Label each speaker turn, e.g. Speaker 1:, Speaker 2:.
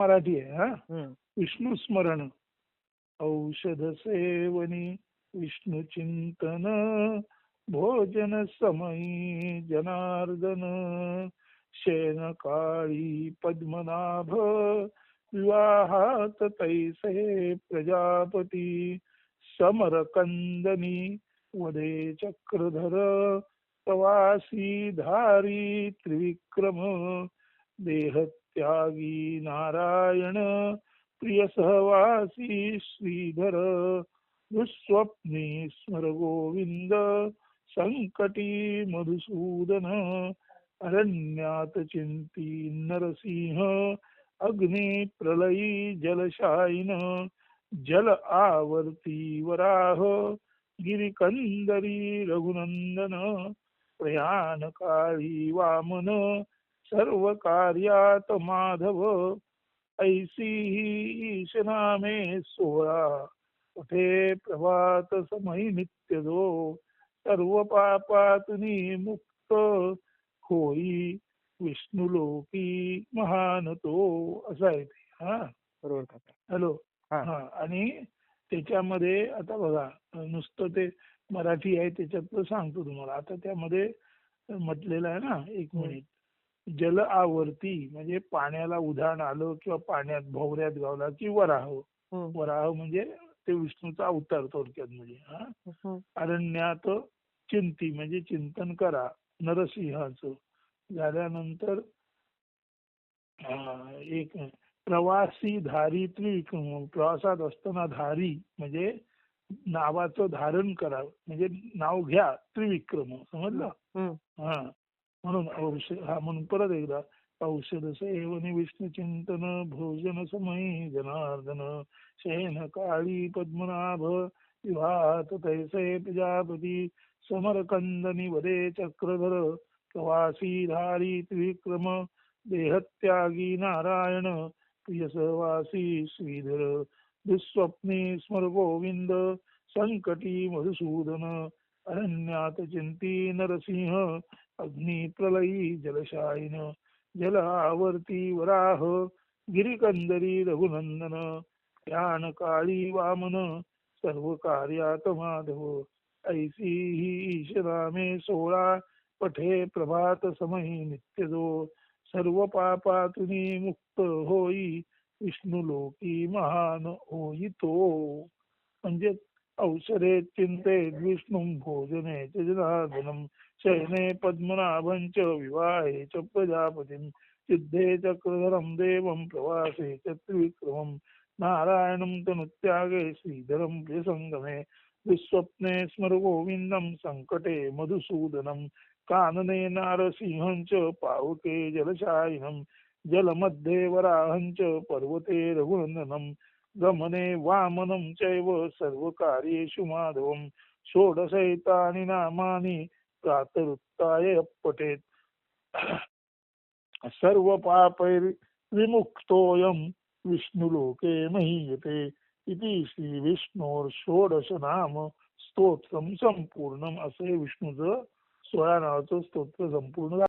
Speaker 1: मराठी आहे हा. विष्णू स्मरण औषध सेवनी विष्णू चिंतन भोजन समयी जनार्दन शेन काळी पद्मनाभ विवाहात तैसे प्रजापती समरकंदनी वदे चक्रधर प्रवासी धारी त्रिविक्रम त्यागी नारायण प्रिय सहवासी श्रीधर दुःस्वप्नी स्मर गोविंद संकटी मधुसूदन अरण्यात चिंती नरसिंह अग्नि प्रलयी जलशायिन जल आवर्ती वराह गिरिकंदरी रघुनंदन प्रयाण काळी वामन सर्व कार्यात माधव. ऐसी ही ईश नामे सोळा. कुठे प्रभात समयी नित्य जो. सर्व पापातनी मुक्त होई. विष्णू लोकी महान तो. असा आहे ते. हा?
Speaker 2: बरोबर काका
Speaker 1: हॅलो?
Speaker 2: हा.
Speaker 1: हा. आणि त्याच्यामध्ये आता बघा नुसतं ते मराठी आहे त्याच्यातलं सांगतो तुम्हाला. आता त्यामध्ये म्हटलेलं आहे ना एक. मिनिट. जल आवर्ती म्हणजे पाण्याला उधाण आलं किंवा पाण्यात भोवऱ्यात गावला की वराह
Speaker 2: हम्म.
Speaker 1: वराह म्हणजे ते विष्णूचा अवतार थोडक्यात म्हणजे हा. अरण्यात चिंती म्हणजे चिंतन करा नरसिंहाचं झाल्यानंतर एक प्रवासी धारी त्रिविक्रम प्रवासात असताना धारी म्हणजे नावाचं धारण करा म्हणजे नाव घ्या त्रिविक्रम समजलं
Speaker 2: हम्म.
Speaker 1: हा म्हणून औषध हा म्हणून परत एकदा औषध सेवनी विष्णू चिंतन भोजन समयी जनार्दन शयन काळी पद्मनाभ विवाहात तैसे प्रजापती समरकंदनी वदे चक्रधर प्रवासी धारी त्रिविक्रम देहत्यागी नारायण प्रिय सहवासी श्रीधर दुःस्वप्ने स्मर गोविंद संकटी मधुसूदन अरण्यात चिंती नरसिंह अग्नी प्रलयी जलशायिन जल आवर्ती वराह गिरिकंदरी रघुनंदन ज्ञान काळी वामन सर्व कार्यात माधव ऐसी ही ईशनामे सोळा पठे प्रभात समयी नित्यदो सर्व पापातुनी मुक्त होई विष्णू लोकी महान होई तो. म्हणजे औषधे चिंते विष्णू भोजने च जनार्दनम शयने पद्मनाभं च विवाहे च प्रजापतिं सिद्धे चक्रधरं देवं प्रवासे च त्रिविक्रमं नारायणं तनुत्यागे श्रीधरं प्रियसङ्गमे दुःस्वप्ने स्मरगोविन्दं सङ्कटे मधुसूदनं कानने नारसिंहं च पावके जलशायिनं जलमध्ये वराहं च पर्वते रघुनन्दनं गमने वामनं चैव सर्वकार्येषु माधवं षोडशैतानि नामानि प्रातरुत्थाय पठेत् सर्व विमुक्तोऽयं विष्णुलोके महीयते इति श्री षोडश नाम स्तोत्रम संपूर्णम असे विष्णूचं सोळा नावाचं स्तोत्र संपूर्ण